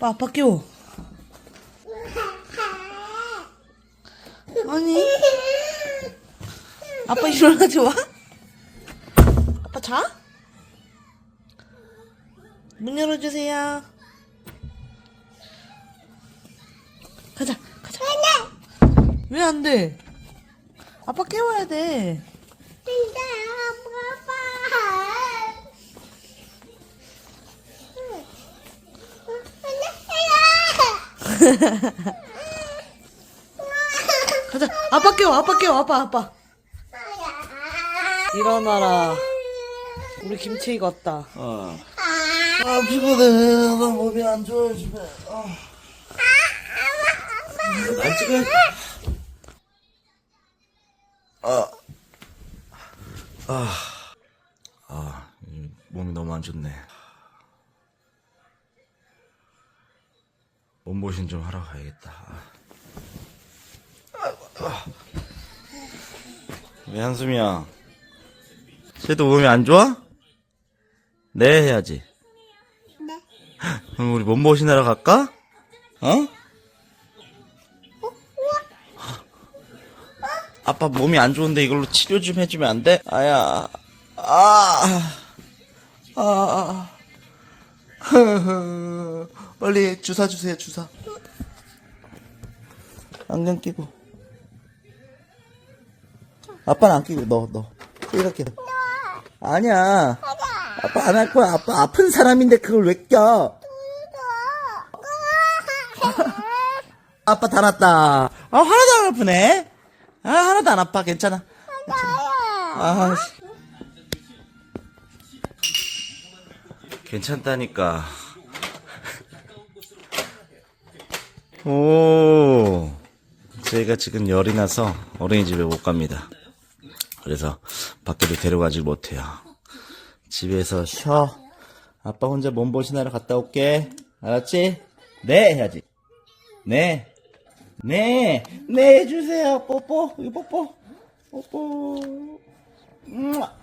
아빠, 아빠 깨워. 아니. 아빠 일어나지 마. 아빠 자? 문 열어주세요. 가자, 가자. 왜 안 돼? 아빠 깨워야 돼. 가자. 아빠 깨워, 아빠 깨워, 아빠, 아빠. 일어나라. 우리 김치 익었다. 어. 아, 피곤해. 나 몸이 안 좋아, 집에. 아. 안 찍어. 아. 아. 아, 이 몸이 너무 안 좋네. 몸보신 좀 하러 가야겠다. 아. 왜 한숨이야? 쟤도 몸이 안 좋아? 네 해야지. 네. 그럼 우리 몸보신 하러 갈까? 어? 아빠 몸이 안 좋은데 이걸로 치료 좀 해주면 안 돼? 아야, 아, 아, 아, 빨리 주사 주세요, 주사. 안경 끼고. 아빠는 안 끼고, 너, 너. 이렇게. 아니야. 아빠 안 할 거야. 아빠 아픈 사람인데 그걸 왜 껴? 아빠 다 났다. 아, 하나도 안 아프네. 아, 하나도 안 아파. 괜찮아. 아, 씨. 괜찮다니까. 오, 저희가 지금 열이 나서 어린이집에 못 갑니다. 그래서 밖에도 데려가질 못해요. 집에서 쉬어. 아빠 혼자 몸보신하러 갔다 올게. 알았지? 네, 해야지. 네. 네. 네, 해주세요. 뽀뽀. 이거 뽀뽀. 뽀뽀. 음아.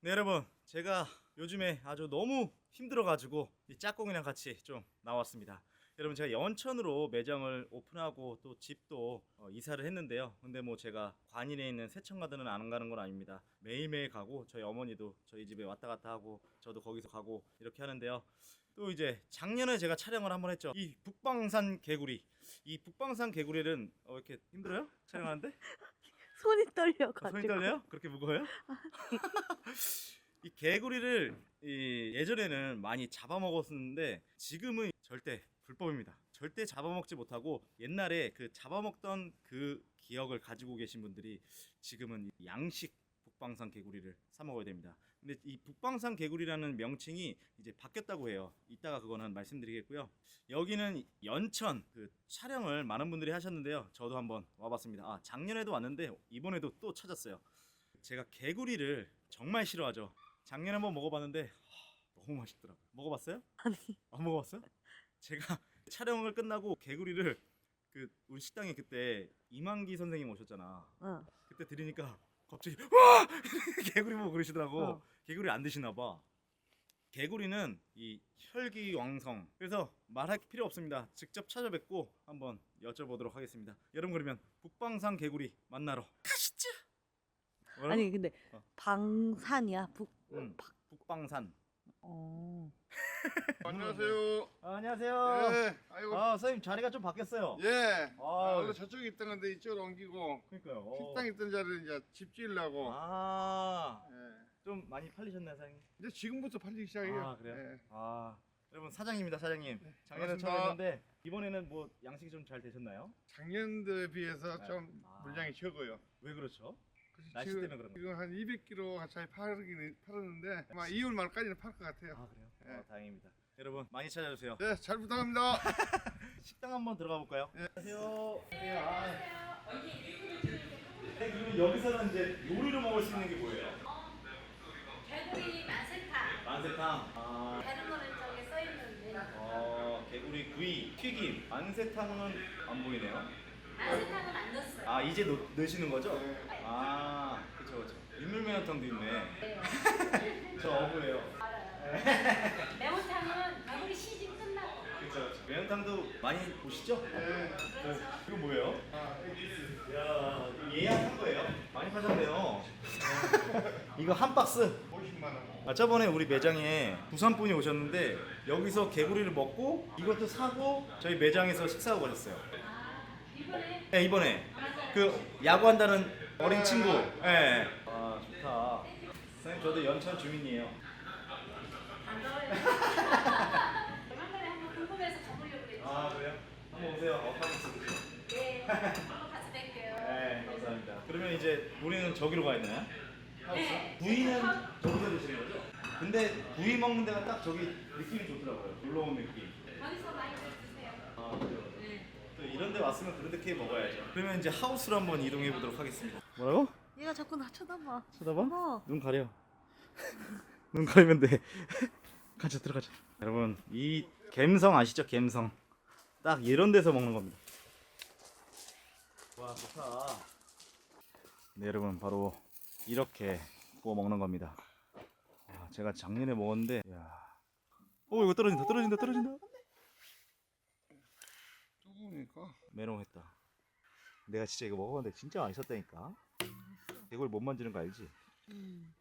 네, 여러분. 제가 요즘에 아주 너무 힘들어가지고 이 짝꿍이랑 같이 좀 나왔습니다. 여러분 제가 연천으로 매장을 오픈하고 또 집도 어, 이사를 했는데요. 근데 뭐 제가 관인에 있는 세천가든은 안 가는 건 아닙니다. 매일매일 가고 저희 어머니도 저희 집에 왔다 갔다 하고 저도 거기서 가고 이렇게 하는데요. 또 이제 작년에 제가 촬영을 한번 했죠. 이 북방산 개구리. 이 북방산 개구리는 어, 이렇게 힘들어요? 촬영하는데? 손이 아, 떨려가지고. 손이 떨려요? 그렇게 무거워요? 이 개구리를 이 예전에는 많이 잡아먹었었는데 지금은 절대 불법입니다. 절대 잡아먹지 못하고 옛날에 그 잡아먹던 그 기억을 가지고 계신 분들이 지금은 이 양식 북방산 개구리를 사 먹어야 됩니다. 근데 이 북방산 개구리라는 명칭이 이제 바뀌었다고 해요. 이따가 그거는 말씀드리겠고요. 여기는 연천 그 촬영을 많은 분들이 하셨는데요. 저도 한번 와봤습니다. 아 작년에도 왔는데 이번에도 또 찾았어요. 제가 개구리를 정말 싫어하죠. 작년에 한번 먹어봤는데 하, 너무 맛있더라고요. 먹어봤어요? 아니. 안 먹어봤어요? 제가 촬영을 끝나고 개구리를 그 우리 식당에 그때 이만기 선생님 오셨잖아. 응. 그때 드리니까 갑자기 와 개구리 보고 그러시더라고. 어. 개구리 안 드시나 봐. 개구리는 이 혈기왕성. 그래서 말할 필요 없습니다. 직접 찾아뵙고 한번 여쭤보도록 하겠습니다. 여러분 그러면 북방산 개구리 만나러 가시죠. 뭐라고? 아니 근데 어. 방산이야 북. 응, 북방산. 어. 안녕하세요. 아, 안녕하세요. 예, 아이고, 아 선생님 자리가 좀 바뀌었어요. 예. 아, 아, 원래 저쪽에 있던 건데 이쪽으로 옮기고 그러니까요. 어. 식당 있던 자리를 이제 집 지으려고. 아, 예. 좀 많이 팔리셨나요, 사장님? 이제 지금부터 팔리기 시작해요. 아, 그래요? 예. 아, 여러분 사장님입니다, 사장님. 작년에 반갑습니다. 처음 했는데 이번에는 뭐 양식이 좀 잘 되셨나요? 작년도에 비해서 네. 좀 아. 물량이 적어요. 왜 그렇죠? 날씨 지금, 때문에 그런가? 지금 한 200kg 가까이 팔긴 팔았는데 아마 2월 말까지는 팔 것 같아요. 아, 그래요? 예. 아, 다행입니다. 여러분 많이 찾아주세요. 네, 잘 부탁합니다. 식당 한번 들어가 볼까요? 예. 안녕하세요. 네, 아. 네, 그리고 여기서는 이제 요리로 먹을 수 있는 게 뭐예요? 개구리 만세탕 만세탕. 아, 다른 거는 저기 써 있는데 어, 개구리 구이, 튀김, 만세탕은 안 보이네요. 만세탕은 안 넣었어요. 아 이제 넣, 넣으시는 거죠? 네. 아 그쵸 그쵸 민물매운탕도 있네 네. 저 어부예요 알아요. 매운탕은 개구리 시즌 끝나고 매운탕도 많이 보시죠? 네. 이거 뭐예요? 아. 야, 이거 예약한 거예요? 많이 파셨네요. 이거 한 박스. 50만 원. 아, 저번에 우리 매장에 부산 분이 오셨는데 여기서 개구리를 먹고 이것도 사고 저희 매장에서 식사하고 가셨어요. 네, 이번에 그 야구한다는 어린 친구. 네. 아 좋다. 선생님 저도 연천 주민이에요. 반가워요. 얼마만에 한번 궁금해서 가보려고 그랬죠. 아 그래요? 한번 오세요. 어떤 모습이세요? 네. 한번 같이 뵐게요. 네, 감사합니다. 그러면 이제 우리는 저기로 가 있나요? 네. 구이는 저기서 드시는 거죠? 근데 구이 먹는 데가 딱 저기 느낌이 좋더라고요. 놀러 온 느낌. 거기서 많이 드세요. 아 그래요? 네. 또 이런 데 왔으면 그렇게 먹어야죠. 그러면 이제 하우스로 한번 이동해 보도록 하겠습니다. 뭐라고? 얘가 자꾸 나 쳐다봐. 쳐다봐? 어머. 눈 가려. 눈 가리면 돼. 가자 들어가자. 여러분 이 갬성 아시죠? 갬성. 딱 이런 데서 먹는 겁니다. 와 좋다. 네 여러분 바로 이렇게 구워 먹는 겁니다. 와, 제가 작년에 먹었는데, 야, 오 이거 떨어진다, 떨어진다, 떨어진다. 좁으니까. 메롱했다. 내가 진짜 이거 먹어봤는데 진짜 맛있었다니까. 이걸 못 만지는 거 알지? 음.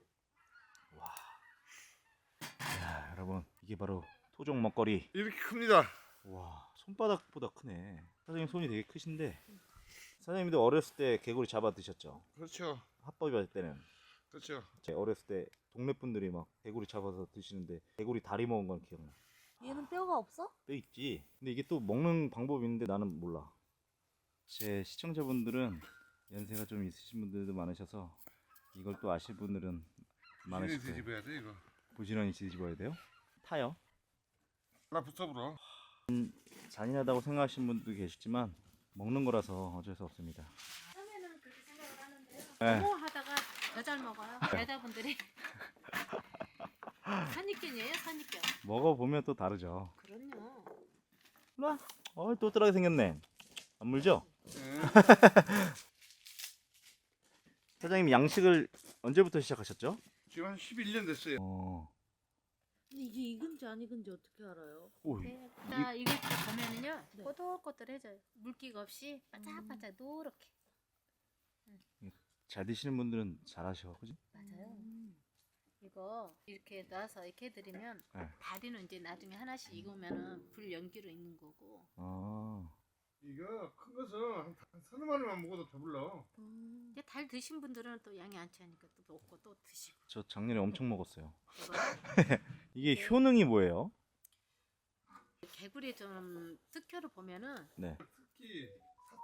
와. 야, 여러분 이게 바로 토종 먹거리. 이렇게 큽니다. 와, 손바닥보다 크네. 사장님 손이 되게 크신데 사장님도 어렸을 때 개구리 잡아 드셨죠? 그렇죠. 합법이 할 때는 그렇죠. 제 어렸을 때 동네 분들이 막 개구리 잡아서 드시는데 개구리 다리 먹은 건 기억나. 뼈가 없어? 뼈 있지. 근데 이게 또 먹는 방법이 있는데 나는 몰라. 제 시청자분들은 연세가 좀 있으신 분들도 많으셔서 이걸 또 아실 분들은 많으실 거예요. 뒤집어야 돼 이거. 부지런히 뒤집어야 돼요. 타요. 나 붙어불어. 잔인하다고 생각하시는 분도 계시지만 먹는 거라서 어쩔 수 없습니다. 처음에는 그렇게 생각을 하는데요. 네. 뭐 하다가 더잘 먹어요. 여자분들이. 선입견이에요, 선입견. 먹어보면 또 다르죠. 그럼요. 일로 와. 어, 또 뜨라게 생겼네. 안 물죠? 네. 사장님 양식을 언제부터 시작하셨죠? 지금 한 11년 됐어요. 어. 근데 이게 익은지 안 익은지 어떻게 알아요? 오, 네. 자, 이거 보면은요. 네. 꼬들꼬들해져요. 물기가 없이 바짝바짝 노랗게. 잘 드시는 분들은 잘하셔, 그지? 맞아요. 음. 이거 이렇게 놔서 이렇게 해드리면 네. 다리는 이제 나중에 하나씩 익으면은 불 연기로 익는 거고 아, 이거 큰 것은 한, 한 서너 마리만 먹어도 배불러. 음. 이제 달 드신 분들은 또 양이 안 차니까 또 먹고 또 드시고 저 작년에 엄청 먹었어요. 이게 효능이 뭐예요? 개구리 좀 특효를 보면은 네. 특히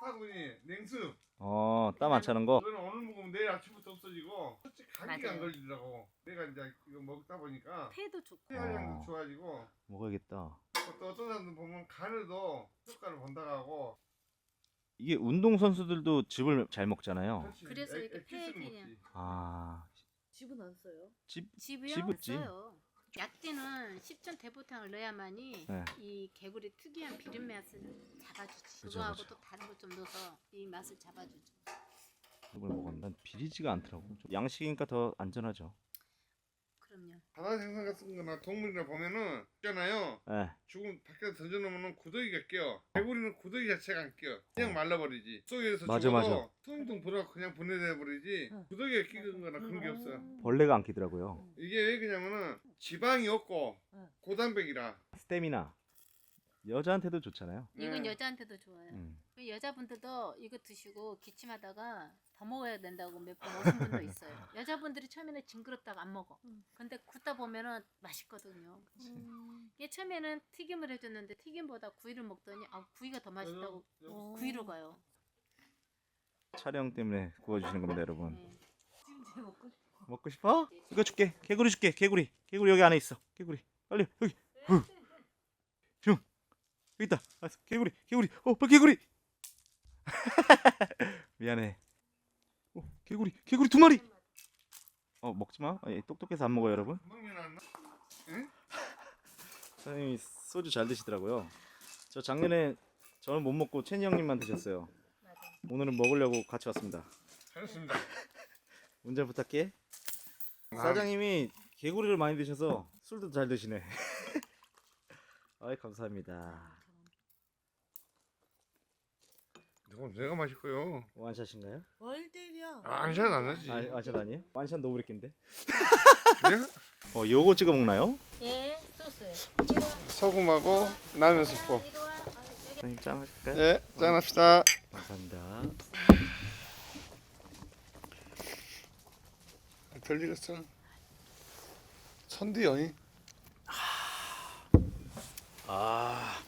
사타구니, 냉수. 어, 땀 안 차는 거? 이거는 오늘 먹으면 내일 아침부터 없어지고 솔직히 감기가 안 맞아요. 걸리더라고. 내가 이제 이거 먹다 보니까 폐도 좋고 폐활량도 어. 좋아지고 먹어야겠다. 또 어떤 사람들 보면 간에도 효과를 본다고 하고 이게 운동 선수들도 즙을 잘 먹잖아요. 그렇지. 그래서 액- 이렇게. 먹지. 아, 집은 안 써요? 집, 집이요 집었지. 없어요. 약재는 십전 대보탕을 넣어야만이 네. 이 개구리 특이한 비린 맛을 잡아주지. 그죠, 그거하고 그죠. 또 다른 거좀 넣어서 이 맛을 잡아주죠. 이걸 먹었는데 난 비리지가 않더라고. 좀 양식이니까 더 안전하죠. 그럼요. 바다 생선 같은 거나 동물이나 보면은 있잖아요. 예. 죽음 밖에서 던져놓으면 구더기가 껴. 개구리는 구더기 자체가 안 껴. 그냥 말라버리지. 속에서 맞아, 죽어도 맞아. 퉁퉁 불어 그냥 보내버리지. 응. 구더기가 끼거나 그런 게 없어. 음. 벌레가 안 끼더라고요. 이게 왜 그냐면은 지방이 없고 응. 고단백이라. 스테미나. 여자한테도 좋잖아요. 이건 네. 여자한테도 좋아요. 음. 그 여자분들도 이거 드시고 기침하다가 더 먹어야 된다고 몇 번 오신 분도 있어요. 여자분들이 처음에는 징그럽다고 안 먹어. 음. 근데 굽다 보면은 맛있거든요. 음. 이게 처음에는 튀김을 해줬는데 튀김보다 구이를 먹더니 아 구이가 더 맛있다고 어. 구이로 가요. 촬영 때문에 구워주시는 겁니다, 여러분. 네. 먹고 싶어. 먹고 싶어? 이거 줄게. 개구리 줄게. 개구리. 개구리 여기 안에 있어. 개구리. 빨리 여기. 후. 형. 있다. 알았어. 개구리. 개구리. 어, 빨리 개구리. 미안해. 어, 개구리. 개구리 두 마리. 어, 먹지 마. 아, 똑똑해서 안 먹어요, 여러분. 사장님이 소주 잘 드시더라고요. 저 작년에 저는 못 먹고 채니 형님만 드셨어요. 오늘은 먹으려고 같이 왔습니다. 잘했습니다. 운전 부탁해. 아. 사장님이 개구리를 많이 드셔서 술도 잘 드시네. 아이 감사합니다. 그럼 내가 마실 거요. 원샷인가요? 와일드이야. 아, 안샷 안 하지. 아니 원샷 아니에요? 원샷 노브레인데 내가 어 요거 찍어 먹나요? 예, 소스. 소금하고 라면 스프. 아, 선생님 짠 하실까요? 네, 짠합시다. 감사합니다 별 익었어. 선디요. 아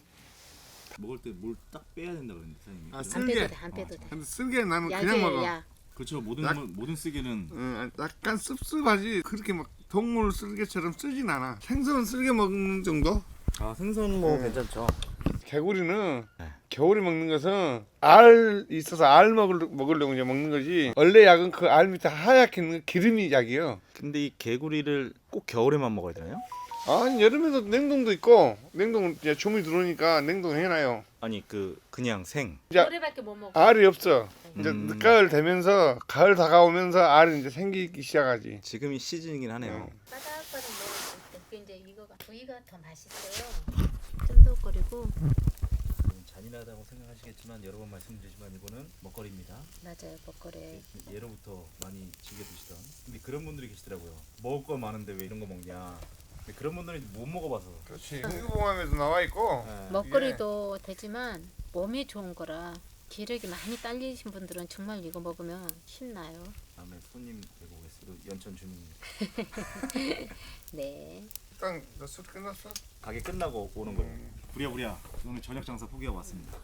먹을 때 물 딱 빼야 된다 그랬는데 사장님이 아, 안 쓸개. 빼도 돼, 안 빼도 돼. 근데 쓸개 나는 그냥 먹어. 약. 그렇죠 모든 약- 모든 쓰개는 응, 약간 씁씁하지. 그렇게 막 동물 쓸개처럼 쓰진 않아. 생선 쓸개 먹는 정도? 아 생선 뭐 네. 괜찮죠 개구리는 네. 겨울에 먹는 것은 알 있어서 알 먹을, 먹으려고 이제 먹는 거지. 원래 약은 그 알 밑에 하얗게 있는 게 기름이 약이에요. 근데 이 개구리를 꼭 겨울에만 먹어야 되나요? 아 여름에도 냉동도 있고 냉동 이제 주문이 들어오니까 냉동 해놔요. 아니 그 그냥 생 야. 노래밖에 못 먹어. 알이 없어. 이제 음. 늦가을 되면서 가을 다가오면서 알이 이제 생기기 시작하지. 지금이 시즌이긴 하네요 바닥바닥 먹을 때. 그 이제 이거가 부위가 더 맛있어요. 쫀득거리고 잔인하다고 생각하시겠지만 여러 번 말씀드리지만 이거는 먹거리입니다 맞아요, 먹거리. 예로부터 많이 즐겨 드시던 근데 그런 분들이 계시더라고요 먹을 거 많은데 왜 이런 거 먹냐 근데 그런 분들은 못 먹어봐서 그렇지. 홍보함에도 나와 있고. 네. 먹거리도 되지만 몸에 좋은 거라 기력이 많이 딸리신 분들은 정말 이거 먹으면 신나요. 다음에 손님 되고 오겠어요 연천 주민 네. 일단 너술 끝났어? 가게 끝나고 오는 거예요 부랴부랴 오늘 저녁 장사 포기하고 왔습니다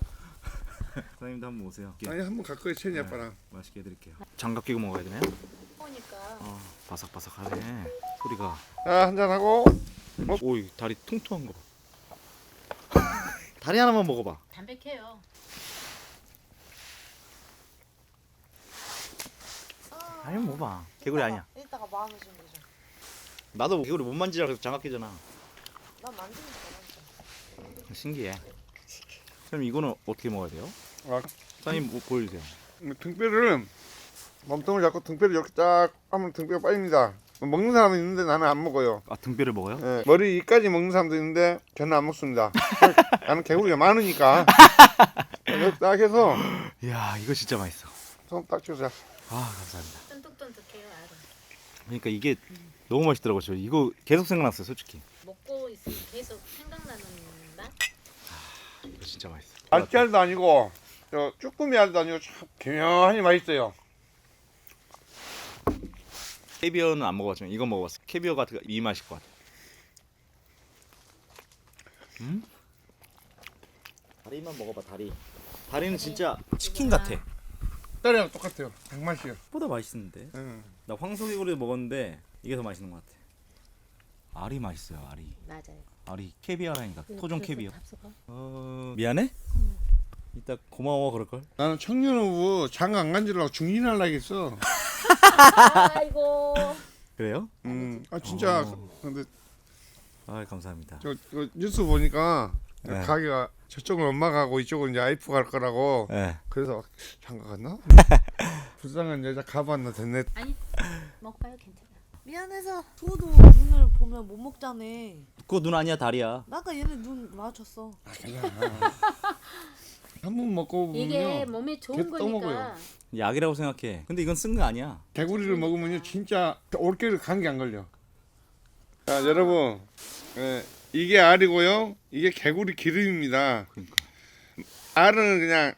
사장님도 한번 오세요 아니 한번 갈 거야 채니 네. 아빠랑. 맛있게 해드릴게요 장갑 끼고 먹어야 되나요? 보니까 어, 바삭바삭하네 소리가 자 한잔 하고. 어? 오이 다리 통통한 거 봐. 다리 하나만 먹어봐 담백해요. 아니 뭐봐 개구리 아니야 이따가 마음에 좀 보자. 나도 개구리 못 만지라 그래서 장갑 끼잖아 난 만지는 거 모르겠어. 신기해 그럼 이거는 어떻게 먹어야 돼요? 아, 사장님 뭐 보여주세요 등뼈를 몸통을 잡고 등뼈를 이렇게 딱 하면 등뼈가 빠집니다. 먹는 사람은 있는데 나는 안 먹어요. 아 등뼈를 먹어요? 예, 머리 위까지 먹는 사람도 있는데 저는 안 먹습니다. 나는 개구리가 많으니까. 이렇게 딱 해서 이야 이거 진짜 맛있어 손딱 주세요. 아 감사합니다 쫀득쫀득해요. 알아. 그러니까 이게 너무 맛있더라고요 저 이거 계속 생각났어요 솔직히 먹고 있으면 계속 생각나는 맛. 이거 진짜 맛있어 알알도 아니고 저 쭈꾸미 알도 아니고 참 개명하니 맛있어요. 캐비어는 안 먹어봤지만 이거 먹어봤어 캐비어 같은 이 맛일 것 같아 음? 다리만 먹어봐 다리 다리는 진짜 치킨 같아 딸이랑 똑같아요. 장맛이요. 보다 맛있는데 응. 나 황소개구리 먹었는데 이게 더 맛있는 것 같아 알이 맛있어요 알이 맞아요. 알이 캐비어라니까 토종 캐비어 밥 섞어. 어... 미안해? 이따 고마워 그럴걸 나는 청년호부 장가 안 간지라고 중진하려겠어. 아이고. 그래요? 음, 아 진짜 어. 근데 아 감사합니다 저, 저 뉴스 보니까 네. 가게가 저쪽은 엄마가 하고 이쪽은 이제 아이프 갈 거라고 네. 그래서 장가 갔나? 불쌍한 여자 가봤나 됐네. 아니 먹어봐요 괜찮아. 미안해서 투도 눈을 보면 못 먹자네. 그거 눈 아니야 다리야 나 아까 얘네 눈 마주쳤어. 한 번 먹고 이게 보면요 몸에 좋은 계속 거니까. 떠먹어요. 약이라고 생각해 근데 이건 쓴 거 아니야 개구리를 먹으면요 진짜 올겨울 감기 안 걸려. 자 여러분 예, 이게 알이고요. 이게 개구리 기름입니다. 그러니까 알은 그냥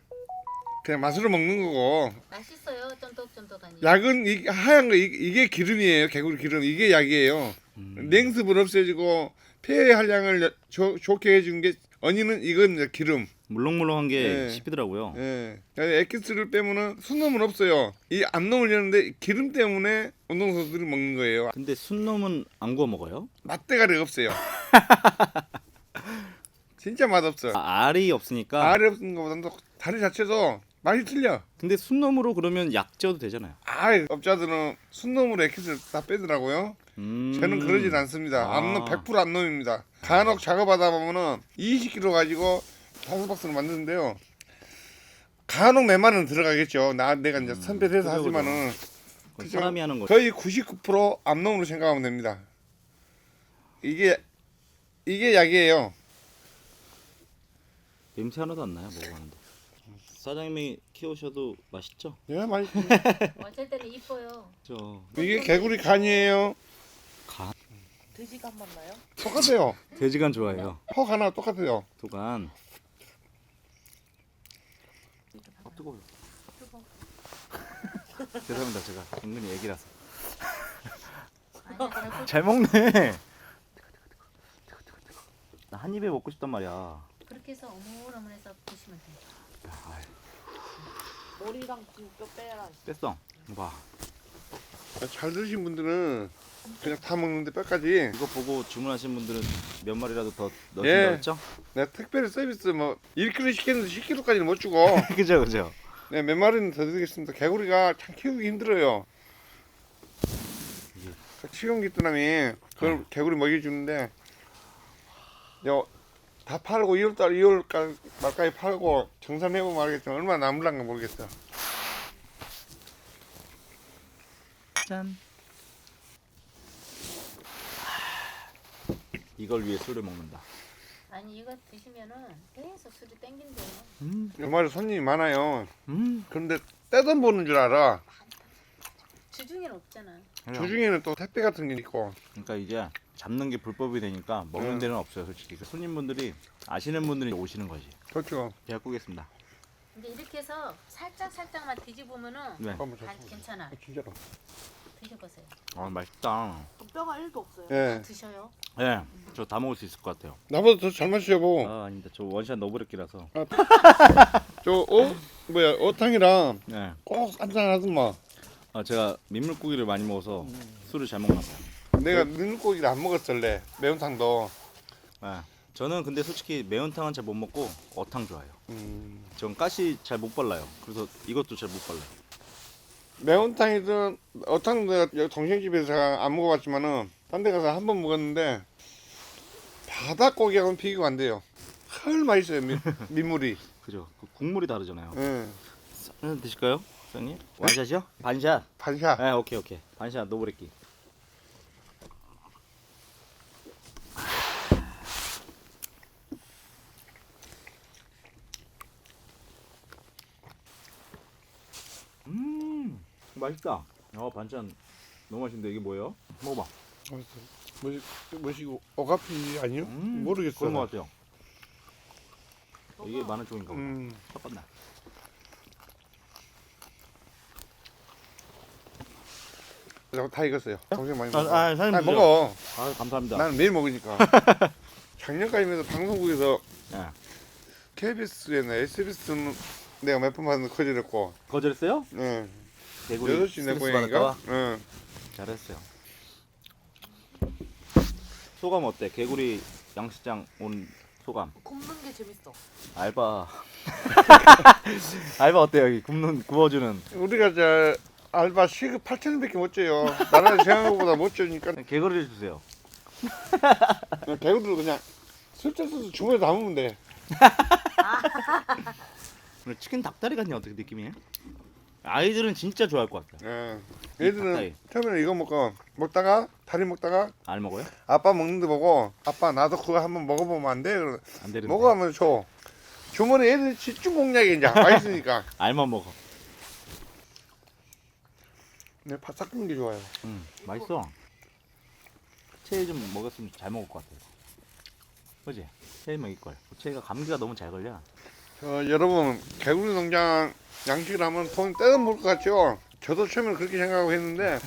그냥 맛으로 먹는 거고 맛있어요. 쫀득쫀득하니. 약은 이 하얀 거 이, 이게 기름이에요. 개구리 기름 이게 약이에요. 음. 냉습을 없애주고 폐 한량을 조- 좋게 해준 게 언니는 이겁니다. 기름. 물렁물렁한 게 네. 씹히더라고요 예. 엑기스를 빼면은 순놈은 없어요. 이 암놈을 여는데 기름 때문에 운동선수들이 먹는 거예요. 근데 순놈은 안 구워 먹어요? 맛대가리가 없어요. 진짜 맛없어. 아, 알이 없으니까 알이 없는 것보다도 다리 자체도 맛이 틀려. 근데 순놈으로 그러면 약 지어도 되잖아요 아, 업자들은 순놈으로 엑기스를 다 빼더라고요. 음. 저는 그러진 않습니다. 아. 암놈 100% 암놈입니다. 간혹 작업하다 보면은 20kg 가지고 다섯 박스를 만드는데요. 간혹 내 말은 들어가겠죠. 나 내가 이제 선별해서 음. 그죠, 그죠. 하지만은 그건 그죠? 사람이 하는 거 거의 99% 암놈으로 생각하면 됩니다. 이게 이게 약이에요. 냄새 하나도 안 나요 먹어봤는데 사장님이 키우셔도 맛있죠? 예, 맛있지. 어쩔 때는 이뻐요. 저 이게 개구리 간이에요. 간 돼지간 맞나요? 똑같아요. 돼지간 좋아해요. 퍽 하나 똑같아요. 도간. 아 뜨거워요. 죄송합니다 제가 은근히 애기라서. 아니야, 잘잘 먹네. 나 한 입에 먹고 싶단 말이야. 그렇게 해서 어물어물해서 드시면 돼요. 머리랑 뼈 빼라. 뺐어. 봐. 잘 드신 분들은 그냥 다 먹는데 뼈까지. 이거 보고 주문하신 분들은 몇 마리라도 더 넣어준다고 예. 했죠? 내가 특별히 서비스 뭐 1kg 시켰는데 10kg까지는 못 주고 그죠 그죠. 네, 몇 마리는 더 드리겠습니다. 개구리가 참 키우기 힘들어요. 치용기 뜨남이 그걸 개구리 먹여주는데 요, 다 팔고 2월달 2월 말까지 팔고 정산해보면 알겠지만 얼마나 남을란가 모르겠어. 짠. 이걸 위해 술을 먹는다. 아니 이거 드시면은 계속 술이 땡긴대요. 음, 정말 손님이 많아요. 음. 그런데 떼돈 보는 줄 알아. 주중에는 없잖아. 주중에는 또 택배 같은 게 있고. 그러니까 이제 잡는 게 불법이 되니까 먹는 음. 데는 없어요, 솔직히. 그 손님분들이 아시는 분들이 오시는 거지. 그렇죠. 제가 꾸겠습니다. 근데 이렇게 해서 살짝 살짝만 뒤집으면은 네. 한번 다 저- 괜찮아. 진짜로. 드셔보세요. 아 맛있다. 뼈가 1도 없어요. 예. 드셔요. 예, 저 다 먹을 수 있을 것 같아요. 나보다 더 잘 마셔 보. 아 아닙니다. 저 원샷 너브레끼라서. 저 어? 뭐야 어탕이랑 예. 꼭 한잔 하더만. 아 제가 민물고기를 많이 먹어서 술을 잘 먹나 봐요. 내가 능고기를 안 먹었을래 매운탕도. 예. 저는 근데 솔직히 매운탕은 잘 못 먹고 어탕 좋아해요. 음. 전 가시 잘 못 발라요. 그래서 이것도 잘 못 발라요. 매운탕이든 어탕도 내가 동생집에서 안 먹어봤지만은 딴 데 가서 한 번 먹었는데 바닷고기하고는 비교가 안 돼요. 헐 맛있어요 민, 민물이. 그죠? 그 국물이 다르잖아요. 예. 한잔 드실까요, 사장님? 완샷이요? 반샷. 반샷. 네, 오케이 오케이. 반샷 노브레끼. 맛있다. 어 반찬 너무 맛있는데 이게 뭐예요? 먹어봐. 뭐시, 뭐시고 오가피 아니요? 음, 모르겠어. 그런 것 같아요. 이게 많은 쪽인가 보다. 음. 똑같나? 다- 다 익었어요. 동생 많이 아, 먹어. 아, 사장님 아니, 드세요. 먹어. 아 감사합니다. 나는 매일 먹으니까. 작년까지면서 방송국에서 네. KBS에나 SBS는 내가 몇 번 받는 거절했고, 거절했어요? 응. 개구리 6시 내 스트레스 고향인가? 받을까봐? 응. 잘했어요. 소감 어때? 개구리 양식장 온 소감. 굽는 게 재밌어. 알바. 알바 어때 여기 굽는 구워주는 우리가 저 알바 시급 8천 원밖에 못 줘요. 나라에 생각한 것보다 못 주니까 개구리를 주세요. 그냥 개구리를 그냥 슬쩍 써서 주머니에 담으면 돼. 오늘 치킨 닭다리 같냐 어떻게 느낌이? 아이들은 진짜 좋아할 것 같아요. 예. 애들은 처음에는 이거 먹고 먹다가 다리 먹다가 알 먹어요? 아빠 먹는 데 보고 아빠 나도 그거 한번 먹어보면 안 돼? 그러 안 되는데. 먹어하면 줘. 주머니 애들 집중 공략이 이제 맛있으니까. 알만 먹어. 내 바삭 끓는 게 좋아요. 음, 맛있어. 체이 좀 먹었으면 잘 먹을 것 같아요. 그지? 체이 먹일 걸. 체이가 감기가 너무 잘 걸려. 저 여러분 개구리 농장 양식을 하면 돈 떼서 먹을 것 같죠? 저도 처음에는 그렇게 생각하고 했는데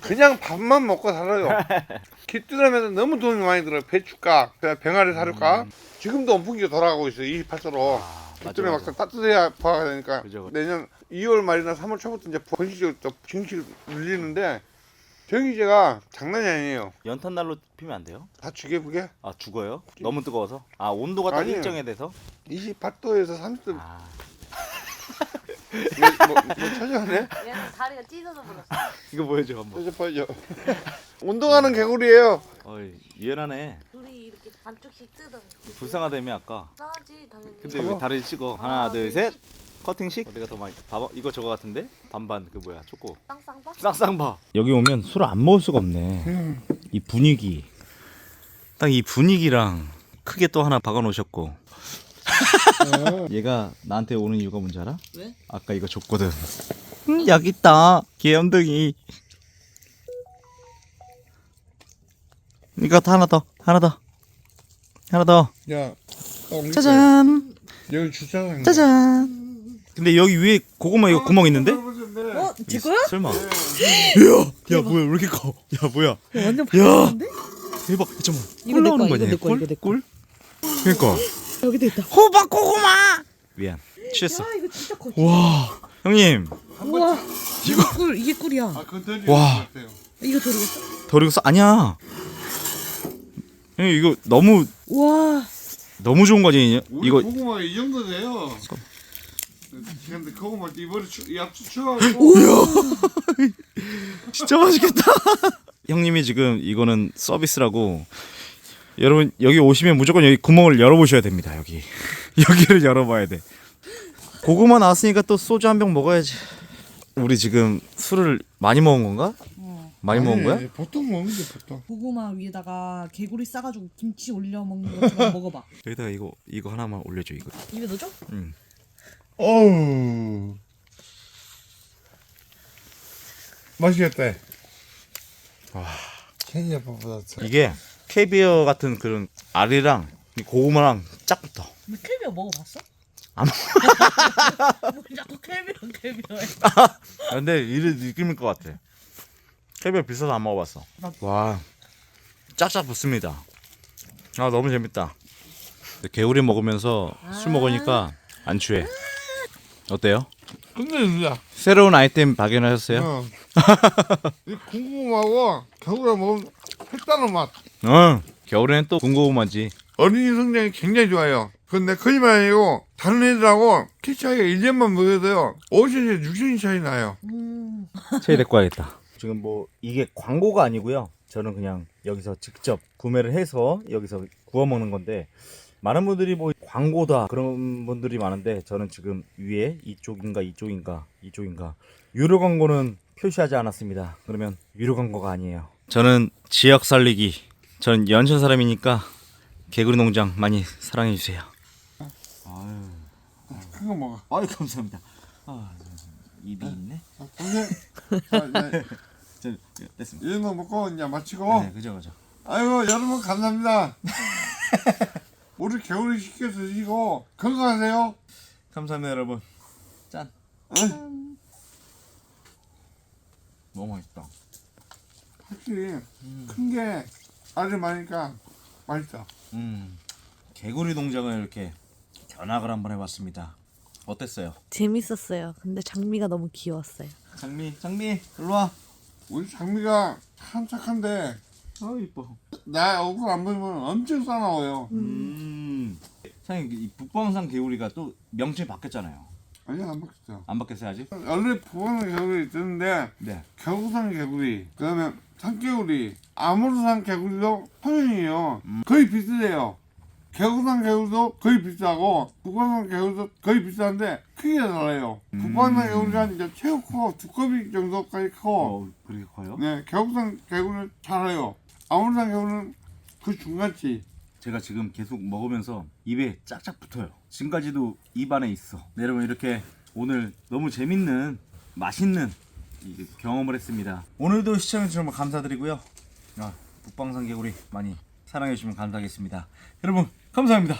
그냥 밥만 먹고 살아요. 기뜨라면서 너무 돈이 많이 들어요. 배추값, 그다음에 병아리 사료값. 지금도 온풍기가 돌아가고 있어요. 28도로. 아, 맞아, 기뜨에 맞아. 막상 따뜻해야 부화가 되니까 그죠, 그죠. 내년 2월 말이나 3월 초부터 이제 본식적으로 또 증시를 늘리는데 병이제가 장난이 아니에요. 연탄 난로 피면 안 돼요? 다 죽여보게 아 죽어요? 너무 뜨거워서? 아 온도가 딱 아니에요. 일정에 돼서? 28도에서 30도 아 뭐, 뭐, 뭐 찾아가네? 얘는 다리가 찢어져 버렸어. 이거 보여줘 한번. 찾아 보여줘. 운동하는 개구리예요. 어이 유연하네. 둘이 이렇게 반쪽씩 뜯어. 불쌍하다며 아까. 싸지 당연히. 근데 잡아. 왜 다리를 찍어? 하나 둘 셋. 커팅식? 어디가 더 많이? 봐봐 이거 저거 같은데? 반반 그 뭐야 초코. 쌍쌍바? 쌍쌍바. 여기 오면 술을 안 먹을 수가 없네. 이 분위기. 딱 이 분위기랑 크게 또 하나 박아 놓으셨고 얘가 나한테 오는 이유가 뭔지 알아? 왜? 아까 이거 줬거든. 음, 여기 있다. 귀염둥이. 이거 하나 더, 하나 더, 하나 더. 야, 짜잔, 여기 주차장. 짜잔. 근데 여기 위에 고구마 이거 구멍 있는데? 어? 제 거야? 설마? 야, 야 뭐야 왜 이렇게 커? 야 뭐야? 완전 야, 바쁜데? 대박. 잠깐만. 이거 꿀 내 나오는 거야, 거 이거 아니야? 내 거야, 꿀? 이거 내 꿀? 그러니까. 여기도 있다. 호박 고구마. 미안. 취했어. 아 이거 진짜 커. 와, 형님. 우와. 이거 꿀 이게 꿀이야. 아, 그건 와. 같아요. 이거 들어있어? 더 익었어? 아니야. 형님 이거 너무 우와. 너무 좋은 거지. 우리 이거 고구마 이 정도 돼요. 근데 고구마 이번에 추, 약수 추가가지고 진짜 맛있겠다. 형님이 지금 이거는 서비스라고. 여러분 여기 오시면 무조건 여기 구멍을 열어보셔야 됩니다. 여기 여기를 열어봐야 돼. 고구마 나왔으니까 또 소주 한 병 먹어야지. 우리 지금 술을 많이 먹은 건가? 많이 먹은 거야? 보통 먹는 게 보통. 고구마 위에다가 개구리 싸가지고 김치 올려 먹는 것처럼 먹어봐. 여기다가 이거 이거 하나만 올려줘 이거. 입에 넣어줘? 응. 어우. 맛있겠다. 와. 케냐 밥보다 이게 캐비어 같은 그런 알이랑 이 고구마랑 짝 붙어. 근데 캐비어 먹어봤어? 안 뭐 자꾸 캐비어 캐비어 해. 아, 근데 이런 느낌일 것 같아. 캐비어 비싸서 안 먹어봤어. 와, 짝짝 붙습니다. 아 너무 재밌다. 개구리 먹으면서 술 먹으니까 안 취해. 어때요? 끝내줍니다. 새로운 아이템 발견하셨어요? 어. 이 궁금하고 겨울에 먹으면 색다른 맛. 어. 겨울에는 또 군고구마지. 어린이 성장이 굉장히 좋아요. 근데 거짓말 아니고 다른 애들하고 키 차이가 1년만 먹어도요. 5cm, 6cm 차이 나요. 음. 체이 데리고 와야겠다. 지금 뭐 이게 광고가 아니고요. 저는 그냥 여기서 직접 구매를 해서 여기서 구워 먹는 건데 많은 분들이 뭐 광고다 그런 분들이 많은데 저는 지금 위에 이쪽인가 이쪽인가 이쪽인가 유료 광고는 표시하지 않았습니다. 그러면 유료 광고가 아니에요. 저는 지역 살리기. 저는 연천 사람이니까 개구리 농장 많이 사랑해 주세요. 큰거 먹어. 아유 감사합니다. 아, 입이 있네. 자, 보세요. 자, 이제 저 됐습니다. 이런 거 먹고 이제 마치고. 네, 그죠 그죠. 아이고 여러분 감사합니다. 우리 겨울에 시켜 드시고 건강하세요. 감사합니다 여러분. 짠. 응? 너무 맛있다. 확실히 큰게 알이 많으니까 맛있다. 음. 개구리 농장을 이렇게 견학을 한번 해봤습니다. 어땠어요? 재밌었어요. 근데 장미가 너무 귀여웠어요. 장미, 장미, 일로 와. 우리 장미가 참 착한데 아 이뻐. 나 얼굴 안 보면 엄청 싸나워요. 음. 사장님 이 북방산 개구리가 또 명칭 이 바뀌었잖아요. 아니 안 바뀌었어. 안 바뀌었어요 아직? 원래 부산의 개구리 있었는데 네. 겨우산 개구리 그다음에 산개구리 아무르산 개구리도 통영이에요. 거의 비슷해요. 개구산 개구리도 거의 비슷하고 북한산 개구리도 거의 비슷한데 크기가 달라요. 북한산 개구리가 이제 최고 커 두꺼비 정도까지 커. 어 그렇게 커요? 네, 개구산 개구리는 잘해요. 아무르산 개구리는 그 중간치. 제가 지금 계속 먹으면서 입에 짝짝 붙어요. 지금까지도 입 안에 있어. 네, 여러분 이렇게 오늘 너무 재밌는 맛있는 이 경험을 했습니다. 오늘도 시청해주셔서 감사드리고요. 아, 북방산 개구리 많이 사랑해주시면 감사하겠습니다. 여러분 감사합니다.